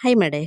Hi ಮಾಡೆ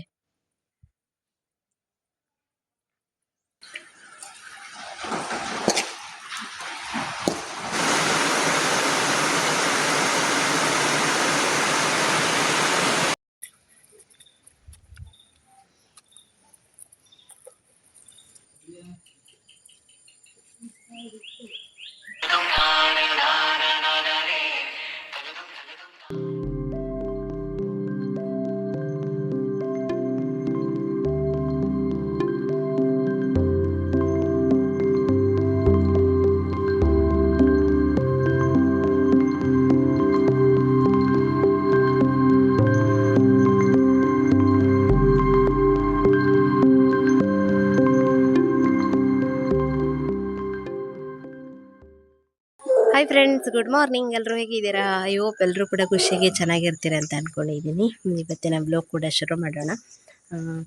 friends good morning ಎಲ್ಲರೂ ಹೇಗಿದ್ದೀರಾ? ಐ ಹೋಪ್ ಎಲ್ಲರೂ ಕೂಡ ಖುಷಿಯಾಗಿ ಚೆನ್ನಾಗಿರ್ತೀರ ಅಂತ ಅಂದ್ಕೊಂಡಿದ್ದೀನಿ ಇವತ್ತಿನ ಬ್ಲಾಗ್ ಕೂಡ ಶುರು ಮಾಡೋಣ.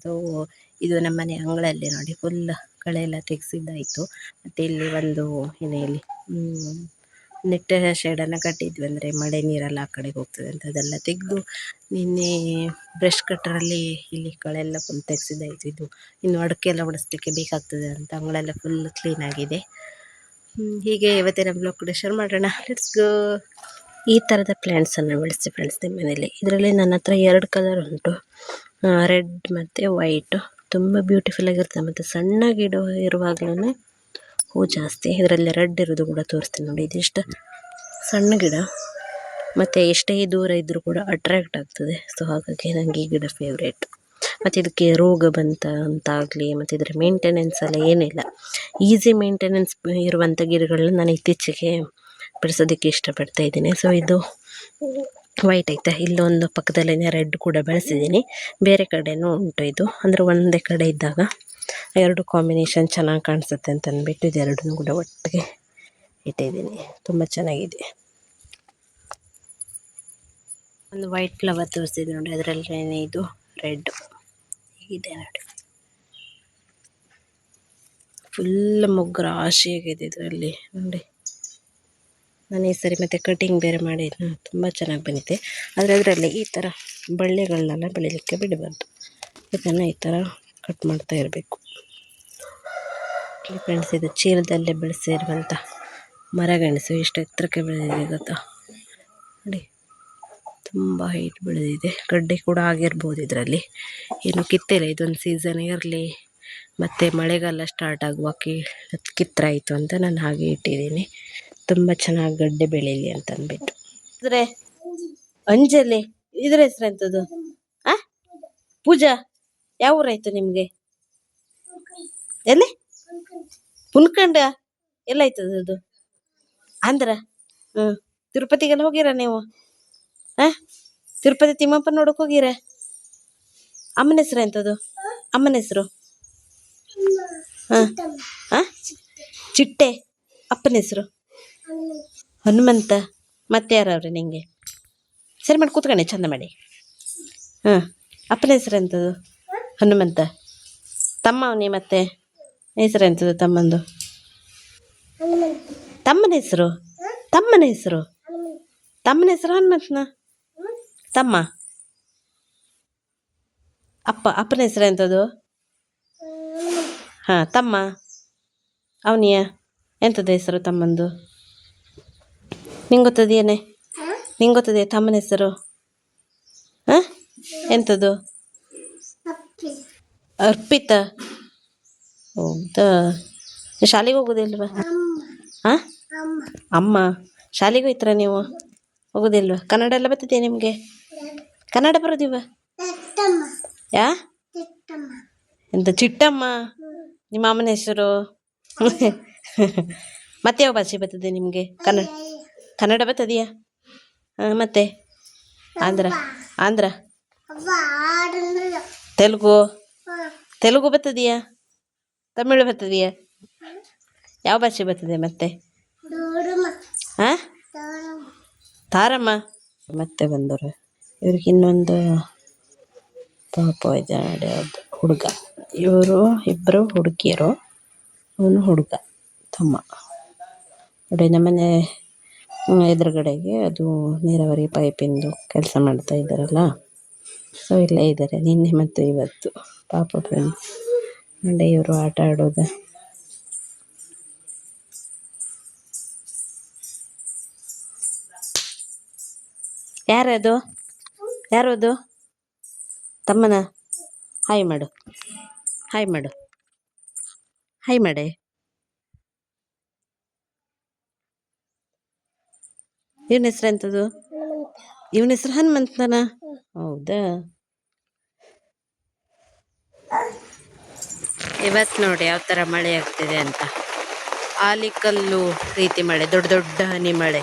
ಸೊ ಇದು ನಮ್ಮ ಮನೆ ಅಂಗಳಲ್ಲಿ ನೋಡಿ ಫುಲ್ ಕಳೆ ಎಲ್ಲ ತೆಗೆಸಿದ್ದಾಯಿತು. ಮತ್ತು ಇಲ್ಲಿ ಒಂದು ಏನೇಲಿ ನೆಟ್ಟ ಶೇಡನ್ನು ಕಟ್ಟಿದ್ವಿ. ಅಂದರೆ ಮಳೆ ನೀರೆಲ್ಲ ಆ ಕಡೆಗೆ ಹೋಗ್ತದೆ ಅಂತ ಅದೆಲ್ಲ ತೆಗೆದು ನಿನ್ನೆ ಬ್ರಷ್ ಕಟ್ಟರಲ್ಲಿ ಇಲ್ಲಿ ಕಳೆ ಎಲ್ಲ ಫುಲ್ ತೆಗೆಸಿದ್ದಾಯಿತು. ಇದು ಇನ್ನು ಅಡಿಕೆ ಎಲ್ಲ ಒಡಿಸ್ಲಿಕ್ಕೆ ಬೇಕಾಗ್ತದೆ ಅಂತ ಅಂಗಳೆಲ್ಲ ಫುಲ್ ಕ್ಲೀನ್ ಆಗಿದೆ. ಹ್ಮ್, ಹೀಗೆ ಇವತ್ತಿನ ಬ್ಲಾಗ್ ಕೂಡ ಶೇರ್ ಮಾಡೋಣ. ಲೆಟ್ಸ್ ಗೋ ಈ ಥರದ ಪ್ಲ್ಯಾಂಟ್ಸನ್ನು ಬೆಳೆಸಿ ಫ್ರೆಂಡ್ಸ್ ನಿಮ್ಮ ಮನೇಲಿ. ಇದರಲ್ಲಿ ನನ್ನ ಹತ್ರ ಎರಡು ಕಲರ್ ಉಂಟು. ರೆಡ್ ಮತ್ತು ವೈಟು ತುಂಬ ಬ್ಯೂಟಿಫುಲ್ ಆಗಿರ್ತದೆ ಮತ್ತು ಸಣ್ಣ ಗಿಡ ಇರುವಾಗಲೇ ಹೂ ಜಾಸ್ತಿ. ಇದರಲ್ಲಿ ರೆಡ್ ಇರೋದು ಕೂಡ ತೋರಿಸ್ತೀನಿ ನೋಡಿ. ಇದಿಷ್ಟು ಸಣ್ಣ ಗಿಡ. ಮತ್ತು ಎಷ್ಟೇ ದೂರ ಇದ್ದರೂ ಕೂಡ ಅಟ್ರ್ಯಾಕ್ಟ್ ಆಗ್ತದೆ. ಸೊ ಹಾಗಾಗಿ ನನಗೆ ಈ ಗಿಡ ಫೇವ್ರೇಟ್ ಮತ್ತು ಇದಕ್ಕೆ ರೋಗ ಬಂತ ಅಂತಾಗಲಿ, ಮತ್ತು ಇದರ ಮೇಂಟೆನೆನ್ಸ್ ಎಲ್ಲ ಏನಿಲ್ಲ ಈಸಿ ಮೇಂಟೆನೆನ್ಸ್ ಇರುವಂಥ ಗಿಡಗಳನ್ನ ನಾನು ಇತ್ತೀಚೆಗೆ ಬೆಳೆಸೋದಕ್ಕೆ ಇಷ್ಟಪಡ್ತಾ ಇದ್ದೀನಿ. ಸೊ ಇದು ವೈಟ್ ಐತೆ. ಇಲ್ಲೊಂದು ಪಕ್ಕದಲ್ಲೇ ರೆಡ್ ಕೂಡ ಬೆಳೆಸಿದ್ದೀನಿ. ಬೇರೆ ಕಡೆನೂ ಉಂಟು ಇದು. ಅಂದರೆ ಒಂದೇ ಕಡೆ ಇದ್ದಾಗ ಎರಡು ಕಾಂಬಿನೇಷನ್ ಚೆನ್ನಾಗಿ ಕಾಣಿಸುತ್ತೆ ಅಂತ ಅಂದ್ಬಿಟ್ಟು ಇದೆರಡನ್ನೂ ಕೂಡ ಒಟ್ಟಿಗೆ ಇಟ್ಟಿದ್ದೀನಿ. ತುಂಬ ಚೆನ್ನಾಗಿದೆ. ಒಂದು ವೈಟ್ ಫ್ಲವರ್ ತೋರಿಸಿದೆ ನೋಡಿ ಅದರಲ್ಲೇ ಇದು ರೆಡ್ ಹೀಗಿದೆ ನೋಡಿ. ಫುಲ್ ಮೊಗ್ಗು ರಾಶಿಯಾಗಿದೆ ಇದರಲ್ಲಿ ನೋಡಿ. ನಾನು ಈ ಸರಿ ಮತ್ತೆ ಕಟಿಂಗ್ ಬೇರೆ ಮಾಡಿದ್ದು ತುಂಬ ಚೆನ್ನಾಗಿ ಬಂದಿದೆ. ಆದರೆ ಅದರಲ್ಲಿ ಈ ಥರ ಬಳ್ಳಿಗಳನ್ನೆಲ್ಲ ಬೆಳೀಲಿಕ್ಕೆ ಬಿಡಬಾರ್ದು. ಇದನ್ನು ಈ ಥರ ಕಟ್ ಮಾಡ್ತಾ ಇರಬೇಕು. ಫ್ರೆಂಡ್ಸ್ ಚೀಲದಲ್ಲೇ ಬೆಳೆಸಿರುವಂಥ ಮರಗೆಣಸು ಎಷ್ಟು ಎತ್ತರಕ್ಕೆ ಬೆಳೆದಿದೆ ಗೊತ್ತಾ? ತುಂಬ ಹೈಟ್ ಬೆಳೆದಿದೆ. ಗಡ್ಡೆ ಕೂಡ ಆಗಿರ್ಬೋದು ಇದರಲ್ಲಿ. ಏನು ಕಿತ್ತಿಲ್ಲ, ಇದೊಂದು ಸೀಸನ್ ಇರಲಿ. ಮತ್ತು ಮಳೆಗಾಲ ಸ್ಟಾರ್ಟ್ ಆಗುವ ಕಿ ಕಿತ್ತರಾಯಿತು ಅಂತ ನಾನು ಹಾಗೆ ಇಟ್ಟಿದ್ದೀನಿ. ತುಂಬ ಚೆನ್ನಾಗಿ ಗಡ್ಡೆ ಬೆಳೀಲಿ ಅಂತ ಅಂದ್ಬಿಟ್ಟು. ಅಂದರೆ ಅಂಜಲಿ, ಇದ್ರ ಹೆಸ್ರು ಎಂಥದ್ದು ಆ? ಪೂಜಾ, ಯಾವ ಊರಾಯ್ತು ನಿಮಗೆ? ಎಲ್ಲಿ? ಪುನ್ಕಂಡ? ಎಲ್ಲಾಯ್ತದ ಅದು ಆಂಧ್ರ? ಹ್ಞೂ ತಿರುಪತಿಗೆಲ್ಲ ಹೋಗಿರ ನೀವು? ಆ? ತಿರುಪತಿ ತಿಮ್ಮಪ್ಪ ನೋಡಕ್ ಹೋಗಿರ? ಅಮ್ಮನ ಹೆಸ್ರು ಎಂಥದ್ದು ಅಮ್ಮನ ಹೆಸರು? ಹಾಂ ಹಾಂ ಚಿಟ್ಟೆ. ಅಪ್ಪನ ಹೆಸರು? ಹನುಮಂತ. ಮತ್ತೆ ಯಾರವ್ರೆ ನಿಂಗೆ? ಸರಿ ಮಾಡಿ ಕೂತ್ಕೊಂಡೆ ಚಂದ ಮಾಡಿ. ಹಾಂ. ಅಪ್ಪನ ಹೆಸರು ಎಂಥದ್ದು ಹನುಮಂತ. ತಮ್ಮ ಅವನಿ ಮತ್ತೆ? ಹೆಸರು ಎಂಥದ್ದು ತಮ್ಮಂದು? ತಮ್ಮನ ಹೆಸರು? ತಮ್ಮನ ಹೆಸರು? ತಮ್ಮನ ಹೆಸರು ಹನುಮಂತನ? ತಮ್ಮ? ಅಪ್ಪ, ಅಪ್ಪನ ಹೆಸರು ಎಂಥದ್ದು ಹಾಂ, ತಮ್ಮ. ಅವನಿಯ? ಎಂಥದ್ದು ಹೆಸರು ತಮ್ಮಂದು? ನಿಂಗೆ ಗೊತ್ತದೇನೆ? ನಿಂಗೆ ಗೊತ್ತದೆ ತಮ್ಮನ ಹೆಸರು? ಹಾಂ? ಎಂಥದ್ದು ಅರ್ಪಿತ. ಹೌದಾ? ಶಾಲೆಗೆ ಹೋಗೋದಿಲ್ವಾ ಹಾಂ? ಅಮ್ಮ. ಶಾಲೆಗೆ ಹೋಯ್ತೀರಾ ನೀವು? ಹೋಗೋದಿಲ್ವಾ ಕನ್ನಡ ಎಲ್ಲ ಬರ್ತದೆ ನಿಮಗೆ? ಕನ್ನಡ ಬರೋದಿವ? ಯಾ? ಎಂತ ಚಿಟ್ಟಮ್ಮ? ನಿಮ್ಮ ಅಮ್ಮನ ಹೆಸರು? ಮತ್ತೆ ಯಾವ ಭಾಷೆ ಬರ್ತದೆ ನಿಮಗೆ? ಕನ್ನಡ ಕನ್ನಡ ಬರ್ತದೆಯಾ? ಹಾಂ ಮತ್ತೆ? ಆಂಧ್ರ ಆಂಧ್ರ. ತೆಲುಗು? ತೆಲುಗು ಬರ್ತದೆಯಾ? ತಮಿಳು ಬರ್ತದೆಯಾ? ಯಾವ ಭಾಷೆ ಬರ್ತದೆ ಮತ್ತೆ? ಹಾಂ ತಾರಮ್ಮ. ಮತ್ತೆ ಬಂದರು ಇವ್ರಿಗೆ ಇನ್ನೊಂದು ಪಾಪ ಇದೆ ಹುಡುಗ. ಇವರು ಇಬ್ಬರು ಹುಡುಗಿಯರು, ಅವನು ಹುಡುಗ, ತಮ್ಮ. ನೋಡಿ ನಮ್ಮನೆ ಎದುರುಗಡೆಗೆ ಅದು ನೀರಾವರಿ ಪೈಪಿಂದು ಕೆಲಸ ಮಾಡ್ತಾ ಇದ್ದಾರಲ್ಲ? ಸೊ ಇಲ್ಲೇ ಇದ್ದಾರೆ, ನಿನ್ನೆ ಮತ್ತು ಇವತ್ತು. ಪಾಪ ಫ್ರೆಂಡ್ಸ್ ನೋಡಿ ಇವರು ಆಟ ಆಡೋದು. ಯಾರದು? ಯಾರದು? ತಮ್ಮನ? ಹಾಯ್ ಮಾಡು. ಹಾಯ್ ಮಾಡು. ಹಾಯ್ ಮಾಡೆ. ಇವನ ಹೆಸರು ಎಂಥದ್ದು ಇವನ ಹೆಸರು ಹನುಮಂತನ? ಹೌದಾ? ಇವತ್ತು ನೋಡಿ ಯಾವ ಥರ ಮಳೆ ಆಗ್ತಿದೆ ಅಂತ. ಆಲಿಕಲ್ಲು ರೀತಿ ಮಳೆ, ದೊಡ್ಡ ದೊಡ್ಡ ಹನಿ ಮಳೆ.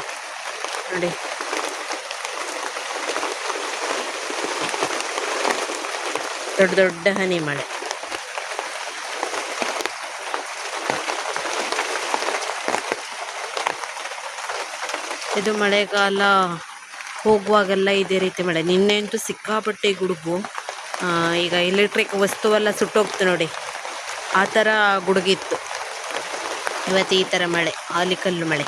ನೋಡಿ. ದೊಡ್ಡ ದೊಡ್ಡ ಹನಿ ಮಳೆ. ಇದು ಮಳೆಗಾಲ ಹೋಗುವಾಗೆಲ್ಲ ಇದೇ ರೀತಿ ಮಳೆ. ನಿನ್ನೆ ಅಂತೂ ಸಿಕ್ಕಾಪಟ್ಟೆ ಗುಡುಗು. ಈಗ ಎಲೆಕ್ಟ್ರಿಕ್ ವಸ್ತುವೆಲ್ಲ ಸುಟ್ಟೋಗ್ತು ನೋಡಿ. ಆ ಥರ ಗುಡುಗಿತ್ತು. ಇವತ್ತು ಈ ಥರ ಮಳೆ ಆಲಿಕಲ್ಲು ಮಳೆ.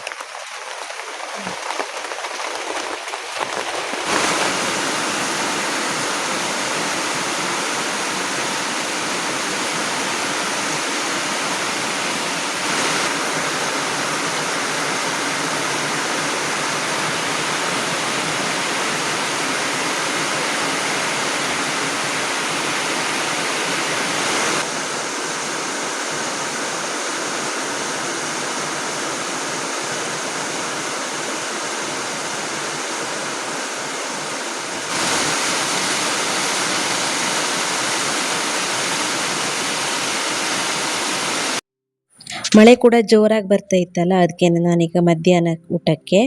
ಮಳೆ ಕೂಡ ಜೋರಾಗಿ ಬರ್ತಾ ಇತ್ತಲ್ಲ, ಅದಕ್ಕೆ ನಾನೀಗ ಮಧ್ಯಾಹ್ನ ಊಟಕ್ಕೆ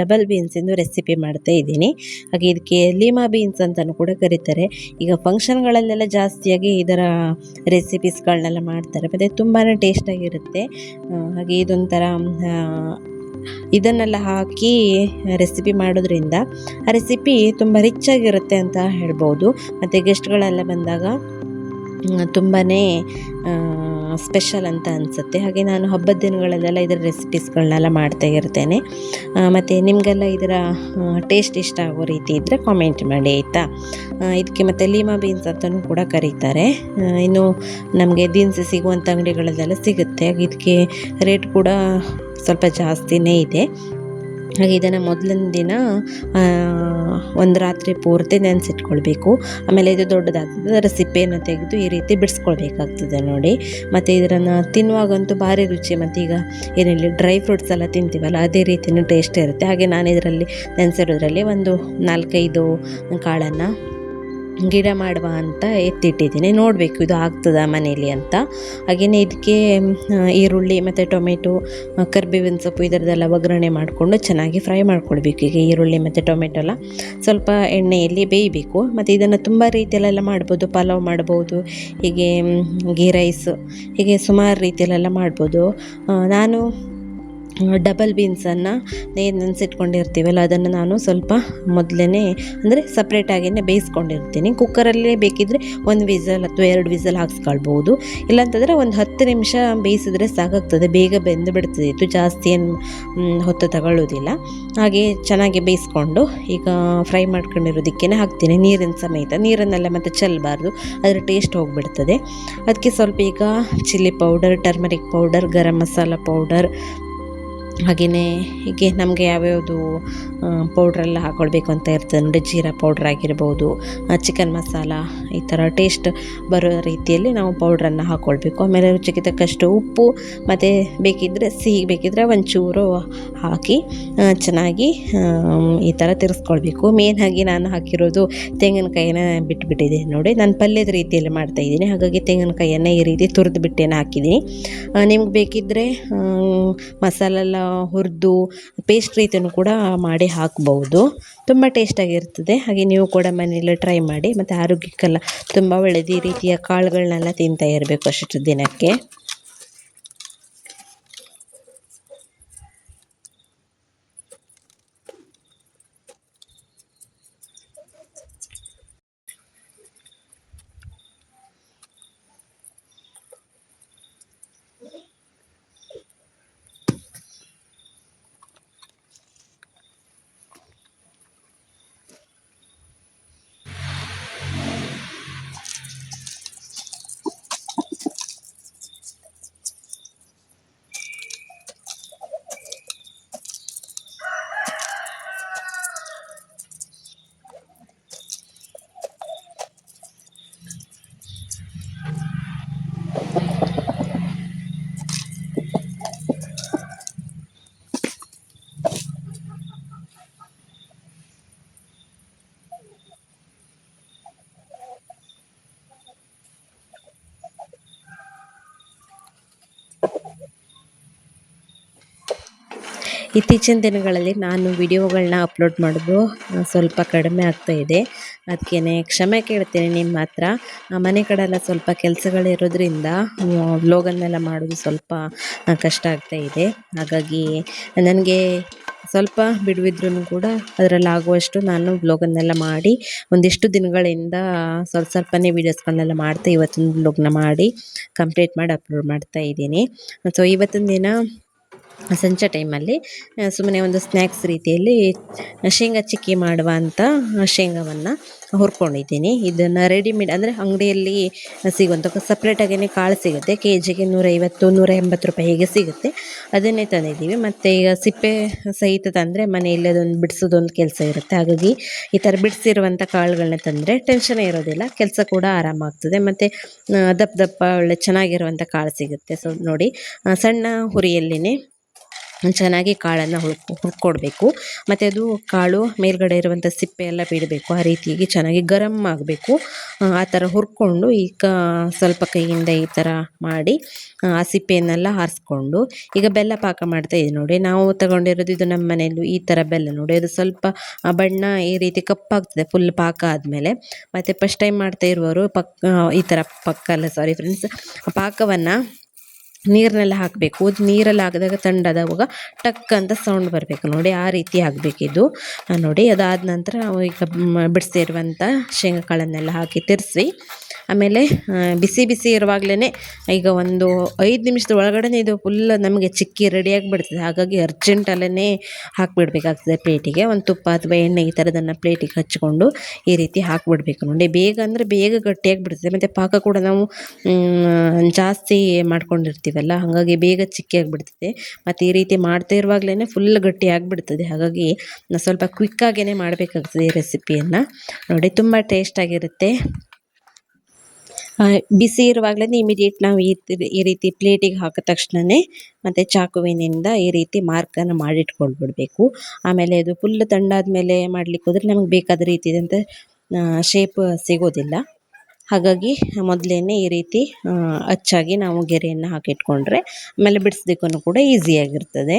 ಡಬಲ್ ಬೀನ್ಸಿಂದು ರೆಸಿಪಿ ಮಾಡ್ತಾ ಇದ್ದೀನಿ. ಹಾಗೆ ಇದಕ್ಕೆ ಲೀಮಾ ಬೀನ್ಸ್ ಅಂತಲೂ ಕೂಡ ಕರೀತಾರೆ. ಈಗ ಫಂಕ್ಷನ್ಗಳಲ್ಲೆಲ್ಲ ಜಾಸ್ತಿಯಾಗಿ ಇದರ ರೆಸಿಪೀಸ್ಗಳನ್ನೆಲ್ಲ ಮಾಡ್ತಾರೆ. ಮತ್ತು ತುಂಬಾ ಟೇಸ್ಟಾಗಿರುತ್ತೆ ಹಾಗೆ ಇದೊಂಥರ ಇದನ್ನೆಲ್ಲ ಹಾಕಿ ರೆಸಿಪಿ ಮಾಡೋದ್ರಿಂದ ಆ ರೆಸಿಪಿ ತುಂಬ ರಿಚ್ ಆಗಿರುತ್ತೆ ಅಂತ ಹೇಳ್ಬೋದು. ಮತ್ತು ಗೆಸ್ಟ್ಗಳೆಲ್ಲ ಬಂದಾಗ ತುಂಬಾ ಸ್ಪೆಷಲ್ ಅಂತ ಅನಿಸುತ್ತೆ. ಹಾಗೆ ನಾನು ಹಬ್ಬದ ದಿನಗಳಲ್ಲೆಲ್ಲ ಇದರ ರೆಸಿಪೀಸ್ಗಳನ್ನೆಲ್ಲ ಮಾಡ್ತಾ ಇರ್ತೇನೆ. ಮತ್ತು ನಿಮಗೆಲ್ಲ ಇದರ ಟೇಸ್ಟ್ ಇಷ್ಟ ಆಗೋ ರೀತಿ ಇದ್ದರೆ ಕಾಮೆಂಟ್ ಮಾಡಿ ಆಯಿತಾ? ಇದಕ್ಕೆ ಮತ್ತು ಲೀಮಾ ಬೀನ್ಸ್ ಅಂತಲೂ ಕೂಡ ಕರೀತಾರೆ. ಇನ್ನು ನಮಗೆ ದಿನಸಿ ಸಿಗುವಂಥ ಅಂಗಡಿಗಳಲ್ಲೆಲ್ಲ ಸಿಗುತ್ತೆ. ಇದಕ್ಕೆ ರೇಟ್ ಕೂಡ ಸ್ವಲ್ಪ ಜಾಸ್ತಿನೇ ಇದೆ. ಹಾಗೆ ಇದನ್ನು ಮೊದಲಿನ ದಿನ ಒಂದು ರಾತ್ರಿ ಪೂರ್ತಿ ನೆನೆಸಿಟ್ಕೊಳ್ಬೇಕು. ಆಮೇಲೆ ಇದು ದೊಡ್ಡದಾಗ್ತದೆ, ಅದರ ಸಿಪ್ಪೆಯನ್ನು ತೆಗೆದು ಈ ರೀತಿ ಬಿಡಿಸ್ಕೊಳ್ಬೇಕಾಗ್ತದೆ ನೋಡಿ. ಮತ್ತು ಇದನ್ನು ತಿನ್ನುವಾಗಂತೂ ಭಾರಿ ರುಚಿ. ಮತ್ತು ಈಗ ಏನಿಲ್ಲ ಡ್ರೈ ಫ್ರೂಟ್ಸ್ ಎಲ್ಲ ತಿಂತೀವಲ್ಲ, ಅದೇ ರೀತಿಯೂ ಟೇಸ್ಟ್ ಇರುತ್ತೆ. ಹಾಗೆ ನಾನು ಇದರಲ್ಲಿ ನೆನೆಸಿರೋದ್ರಲ್ಲಿ ಒಂದು ನಾಲ್ಕೈದು ಕಾಳನ್ನು ಗಿಡ ಮಾಡುವ ಅಂತ ಎತ್ತಿಟ್ಟಿದ್ದೀನಿ. ನೋಡಬೇಕು ಇದು ಆಗ್ತದ ಮನೇಲಿ ಅಂತ. ಹಾಗೆಯೇ ಇದಕ್ಕೆ ಈರುಳ್ಳಿ ಮತ್ತು ಟೊಮೆಟೊ ಕರ್ಬೇವಿನ ಸೊಪ್ಪು ಇದರದೆಲ್ಲ ಒಗ್ಗರಣೆ ಮಾಡಿಕೊಂಡು ಚೆನ್ನಾಗಿ ಫ್ರೈ ಮಾಡ್ಕೊಳ್ಬೇಕು ಈಗ ಈರುಳ್ಳಿ ಮತ್ತು ಟೊಮೆಟೊ ಎಲ್ಲ ಸ್ವಲ್ಪ ಎಣ್ಣೆಯಲ್ಲಿ ಬೇಯಬೇಕು. ಮತ್ತು ಇದನ್ನು ತುಂಬ ರೀತಿಯಲ್ಲೆಲ್ಲ ಮಾಡ್ಬೋದು. ಪಲಾವ್ ಮಾಡ್ಬೋದು, ಹೀಗೆ ಗೀ ರೈಸ್, ಹೀಗೆ ಸುಮಾರು ರೀತಿಯಲ್ಲೆಲ್ಲ ಮಾಡ್ಬೋದು. ನಾನು ಡಬಲ್ ಬೀನ್ಸನ್ನು ಏನು ನೆನೆಸಿಟ್ಕೊಂಡಿರ್ತೀವಲ್ಲ, ಅದನ್ನು ನಾನು ಸ್ವಲ್ಪ ಮೊದಲೇ ಅಂದರೆ ಸಪ್ರೇಟಾಗಿಯೇ ಬೇಯಿಸ್ಕೊಂಡಿರ್ತೀನಿ. ಕುಕ್ಕರಲ್ಲೇ ಬೇಕಿದ್ದರೆ ಒಂದು ವಿಸಲ್ ಅಥವಾ ಎರಡು ವಿಸಲ್ ಹಾಕ್ಸ್ಕೊಳ್ಬೋದು. ಇಲ್ಲಾಂತಂದರೆ ಒಂದು ಹತ್ತು ನಿಮಿಷ ಬೇಯಿಸಿದ್ರೆ ಸಾಕಾಗ್ತದೆ. ಬೇಗ ಬೆಂದು ಬಿಡ್ತದೆ. ಇತ್ತು ಜಾಸ್ತಿ ಏನು ಹೊತ್ತು ತಗೊಳ್ಳೋದಿಲ್ಲ. ಹಾಗೆ ಚೆನ್ನಾಗಿ ಬೇಯಿಸ್ಕೊಂಡು ಈಗ ಫ್ರೈ ಮಾಡ್ಕೊಂಡಿರೋದಕ್ಕೇ ಹಾಕ್ತೀನಿ. ನೀರಿನ ಸಮೇತ. ನೀರನ್ನೆಲ್ಲ ಮತ್ತೆ ಚೆಲ್ಲಬಾರ್ದು ಅದರ ಟೇಸ್ಟ್ ಹೋಗಿಬಿಡ್ತದೆ. ಅದಕ್ಕೆ ಸ್ವಲ್ಪ ಈಗ chilli powder, turmeric powder, garam masala powder ಹಾಗೆಯೇ ಹೀಗೆ ನಮಗೆ ಯಾವ್ಯಾವುದು ಪೌಡ್ರೆಲ್ಲ ಹಾಕ್ಕೊಳ್ಬೇಕು ಅಂತ ಇರ್ತದೆ. ನೋಡಿ ಜೀರಾ ಪೌಡ್ರ್ ಆಗಿರ್ಬೋದು ಚಿಕನ್ ಮಸಾಲ ಈ ಥರ ಟೇಸ್ಟ್ ಬರೋ ರೀತಿಯಲ್ಲಿ ನಾವು ಪೌಡ್ರನ್ನು ಹಾಕ್ಕೊಳ್ಬೇಕು ಆಮೇಲೆ ರುಚಿಗೆ ತಕ್ಕಷ್ಟು ಉಪ್ಪು, ಮತ್ತು ಬೇಕಿದ್ದರೆ ಸಿಹಿ ಬೇಕಿದ್ದರೆ ಒಂಚೂರು ಹಾಕಿ ಚೆನ್ನಾಗಿ ಈ ಥರ ತಿರ್ಸ್ಕೊಳ್ಬೇಕು. ಆಗಿ ನಾನು ಹಾಕಿರೋದು ತೆಂಗಿನಕಾಯಿನ ಬಿಟ್ಬಿಟ್ಟಿದೆ. ನೋಡಿ, ನಾನು ಪಲ್ಯದ ರೀತಿಯಲ್ಲಿ ಮಾಡ್ತಾಯಿದ್ದೀನಿ ಹಾಗಾಗಿ ತೆಂಗಿನಕಾಯಿಯನ್ನು ಈ ರೀತಿ ತುರಿದು ಬಿಟ್ಟೇನೆ ಹಾಕಿದ್ದೀನಿ ನಿಮ್ಗೆ ಬೇಕಿದ್ದರೆ ಮಸಾಲೆಲ್ಲ ಹುರಿದು ಪೇಸ್ಟ್ ರೀತಿಯೂ ಕೂಡ ಮಾಡಿ ಹಾಕ್ಬೌದು. ತುಂಬ ಟೇಸ್ಟಾಗಿರ್ತದೆ ಹಾಗೆ ನೀವು ಕೂಡ ಮನೆಯಲ್ಲೇ ಟ್ರೈ ಮಾಡಿ, ಮತ್ತು ಆರೋಗ್ಯಕ್ಕೆಲ್ಲ ತುಂಬ ಒಳ್ಳೆಯದು ಈ ರೀತಿಯ ಕಾಳುಗಳನ್ನೆಲ್ಲ ತಿಂತಾ ಇರಬೇಕು ಅಷ್ಟು ದಿನಕ್ಕೆ. ಇತ್ತೀಚಿನ ದಿನಗಳಲ್ಲಿ ನಾನು ವಿಡಿಯೋಗಳನ್ನ ಅಪ್ಲೋಡ್ ಮಾಡೋದು ಸ್ವಲ್ಪ ಕಡಿಮೆ ಆಗ್ತಾ ಇದೆ. ಅದಕ್ಕೇ ಕ್ಷಮೆ ಕೇಳ್ತೀನಿ ನಿಮ್ಮ ಹತ್ರ. ಮನೆ ಕಡೆ ಎಲ್ಲ ಸ್ವಲ್ಪ ಕೆಲಸಗಳಿರೋದ್ರಿಂದ ವ್ಲೋಗನ್ನೆಲ್ಲ ಮಾಡೋದು ಸ್ವಲ್ಪ ಕಷ್ಟ ಆಗ್ತಾ ಇದೆ. ಹಾಗಾಗಿ ನನಗೆ ಸ್ವಲ್ಪ ಬಿಡುವಿದ್ರೂ ಕೂಡ ಅದರಲ್ಲಿ ಆಗುವಷ್ಟು ನಾನು ವ್ಲೋಗನ್ನೆಲ್ಲ ಮಾಡಿ, ಒಂದಿಷ್ಟು ದಿನಗಳಿಂದ ಸ್ವಲ್ಪ ಸ್ವಲ್ಪನೇ ವೀಡಿಯೋಸ್ಗಳನ್ನೆಲ್ಲ ಮಾಡ್ತಾ ಇವತ್ತಿನ ವ್ಲೋಗ್ನ ಮಾಡಿ, ಕಂಪ್ಲೀಟ್ ಮಾಡಿ ಅಪ್ಲೋಡ್ ಮಾಡ್ತಾ ಇದ್ದೀನಿ. ಸೊ, ಇವತ್ತಿನ ದಿನ ಸಂಜೆ ಟೈಮಲ್ಲಿ ಸುಮ್ಮನೆ ಒಂದು ಸ್ನ್ಯಾಕ್ಸ್ ರೀತಿಯಲ್ಲಿ ಶೇಂಗಾ ಚಿಕ್ಕಿ ಮಾಡುವ ಅಂತ ಶೇಂಗಾವನ್ನು ಹುರ್ಕೊಂಡಿದ್ದೀನಿ. ಇದನ್ನು ರೆಡಿಮೇಡ್ ಅಂದರೆ ಅಂಗಡಿಯಲ್ಲಿ ಸಿಗುವಂಥ ಸಪ್ರೇಟಾಗೇ ಕಾಳು ಸಿಗುತ್ತೆ. ಕೆ ಜಿಗೆ ನೂರೈವತ್ತು ನೂರ ಎಂಬತ್ತು ರೂಪಾಯಿ ಹೀಗೆ ಸಿಗುತ್ತೆ. ಅದನ್ನೇ ತಂದಿದ್ದೀವಿ. ಮತ್ತು ಈಗ ಸಿಪ್ಪೆ ಸಹಿತ ತಂದರೆ ಮನೆಯಲ್ಲಿ ಅದೊಂದು ಬಿಡಿಸೋದೊಂದು ಕೆಲಸ ಇರುತ್ತೆ. ಹಾಗಾಗಿ ಈ ಥರ ಬಿಡಿಸಿರುವಂಥ ಕಾಳುಗಳನ್ನ ತಂದರೆ ಟೆನ್ಷನೇ ಇರೋದಿಲ್ಲ. ಕೆಲಸ ಕೂಡ ಆರಾಮಾಗ್ತದೆ. ಮತ್ತು ದಪ್ಪ ದಪ್ಪ ಒಳ್ಳೆ ಚೆನ್ನಾಗಿರುವಂಥ ಕಾಳು ಸಿಗುತ್ತೆ. ಸೊ ನೋಡಿ ಸಣ್ಣ ಹುರಿಯಲ್ಲಿನೇ ಚೆನ್ನಾಗಿ ಕಾಳನ್ನು ಹುರ್ಕೊ, ಹುರ್ಕೊಡ್ಬೇಕು. ಮತ್ತು ಅದು ಕಾಳು ಮೇಲ್ಗಡೆ ಇರುವಂಥ ಸಿಪ್ಪೆ ಎಲ್ಲ ಬಿಡಬೇಕು. ಆ ರೀತಿಯಾಗಿ ಚೆನ್ನಾಗಿ ಗರಮ್ ಆಗಬೇಕು. ಆ ಥರ ಹುರ್ಕೊಂಡು ಈಗ ಸ್ವಲ್ಪ ಕೈಯಿಂದ ಈ ಥರ ಮಾಡಿ, ಆ ಸಿಪ್ಪೆಯನ್ನೆಲ್ಲ ಆರಿಸ್ಕೊಂಡು, ಈಗ ಬೆಲ್ಲ ಪಾಕ ಮಾಡ್ತಾ ಇದ್ದೀವಿ ನೋಡಿ. ನಾವು ತಗೊಂಡಿರೋದು ಇದು ನಮ್ಮ ಮನೆಯಲ್ಲೂ ಈ ಥರ ಬೆಲ್ಲ ನೋಡಿ. ಅದು ಸ್ವಲ್ಪ ಬಣ್ಣ ಈ ರೀತಿ ಕಪ್ಪಾಗ್ತದೆ, ಫುಲ್ ಪಾಕ ಆದಮೇಲೆ. ಮತ್ತು ಫಸ್ಟ್ ಟೈಮ್ ಮಾಡ್ತಾ ಇರುವವರು ಪಕ್ ಈ ಥರ ಪಕ್ಕ ಅಲ್ಲ ಸಾರಿ ಫ್ರೆಂಡ್ಸ್ ಪಾಕವನ್ನು ನೀರನ್ನೆಲ್ಲ ಹಾಕಬೇಕು. ಅದು ನೀರಲ್ಲಿ ಹಾಕಿದಾಗ ತಣ್ಣದಾಗುವಾಗ ಟಕ್ ಅಂತ ಸೌಂಡ್ ಬರಬೇಕು. ನೋಡಿ, ಆ ರೀತಿ ಆಗಬೇಕಿದ್ದು ನೋಡಿ ಅದಾದ ನಂತರ ಈಗ ಬಿಡಿಸಿರುವಂಥ ಶೇಂಗಾಕಾಳನ್ನೆಲ್ಲ ಹಾಕಿ ತಿರ್ಸಿ ಆಮೇಲೆ ಬಿಸಿ ಬಿಸಿ ಇರುವಾಗಲೇ ಈಗ ಒಂದು ಐದು ನಿಮಿಷದ ಒಳಗಡೆ ಇದು ಫುಲ್ ನಮಗೆ ಚಿಕ್ಕಿ ರೆಡಿಯಾಗಿ ಬಿಡ್ತದೆ ಹಾಗಾಗಿ ಅರ್ಜೆಂಟಲ್ಲೇ ಹಾಕಿಬಿಡ್ಬೇಕಾಗ್ತದೆ ಪ್ಲೇಟಿಗೆ. ಒಂದು ತುಪ್ಪ ಅಥವಾ ಎಣ್ಣೆ ಈ ಥರದನ್ನು ಪ್ಲೇಟಿಗೆ ಹಚ್ಕೊಂಡು ಈ ರೀತಿ ಹಾಕಿಬಿಡ್ಬೇಕು ನೋಡಿ. ಬೇಗ ಅಂದರೆ ಬೇಗ ಗಟ್ಟಿಯಾಗಿ ಬಿಡ್ತದೆ ಮತ್ತು ಪಾಕ ಕೂಡ ನಾವು ಜಾಸ್ತಿ ಮಾಡ್ಕೊಂಡಿರ್ತೀವಲ್ಲ, ಹಾಗಾಗಿ ಬೇಗ ಚಿಕ್ಕಿಯಾಗಿ ಬಿಡ್ತದೆ ಮತ್ತು ಈ ರೀತಿ ಮಾಡ್ತಾ ಇರುವಾಗಲೇ ಫುಲ್ ಗಟ್ಟಿಯಾಗಿ ಬಿಡ್ತದೆ ಹಾಗಾಗಿ ಸ್ವಲ್ಪ ಕ್ವಿಕ್ಕಾಗೇ ಮಾಡಬೇಕಾಗ್ತದೆ ಈ ರೆಸಿಪಿಯನ್ನು ನೋಡಿ, ತುಂಬ ಟೇಸ್ಟಾಗಿರುತ್ತೆ ಬಿಸಿ ಇರುವಾಗಲೇ ಇಮಿಡಿಯೇಟ್ ನಾವು ಈ ಈ ರೀತಿ ಪ್ಲೇಟಿಗೆ ಹಾಕಿದ ತಕ್ಷಣವೇ ಮತ್ತು ಚಾಕುವಿನಿಂದ ಈ ರೀತಿ ಮಾರ್ಕನ್ನು ಬಿಡಬೇಕು ಆಮೇಲೆ ಇದು ಫುಲ್ ತಣ್ಣಾದ್ಮೇಲೆ ಮಾಡ್ಲಿಕ್ಕೆ ಹೋದರೆ ನಮಗೆ ಬೇಕಾದ ರೀತಿಯಾದಂಥ ಶೇಪ್ ಸಿಗೋದಿಲ್ಲ. ಹಾಗಾಗಿ ಮೊದಲೇ ಈ ರೀತಿ ಅಚ್ಚಾಗಿ ನಾವು ಗೆರೆಯನ್ನು ಹಾಕಿಟ್ಕೊಂಡ್ರೆ ಆಮೇಲೆ ಬಿಡಿಸ್ಲಿಕ್ಕೂ ಕೂಡ ಈಸಿಯಾಗಿರ್ತದೆ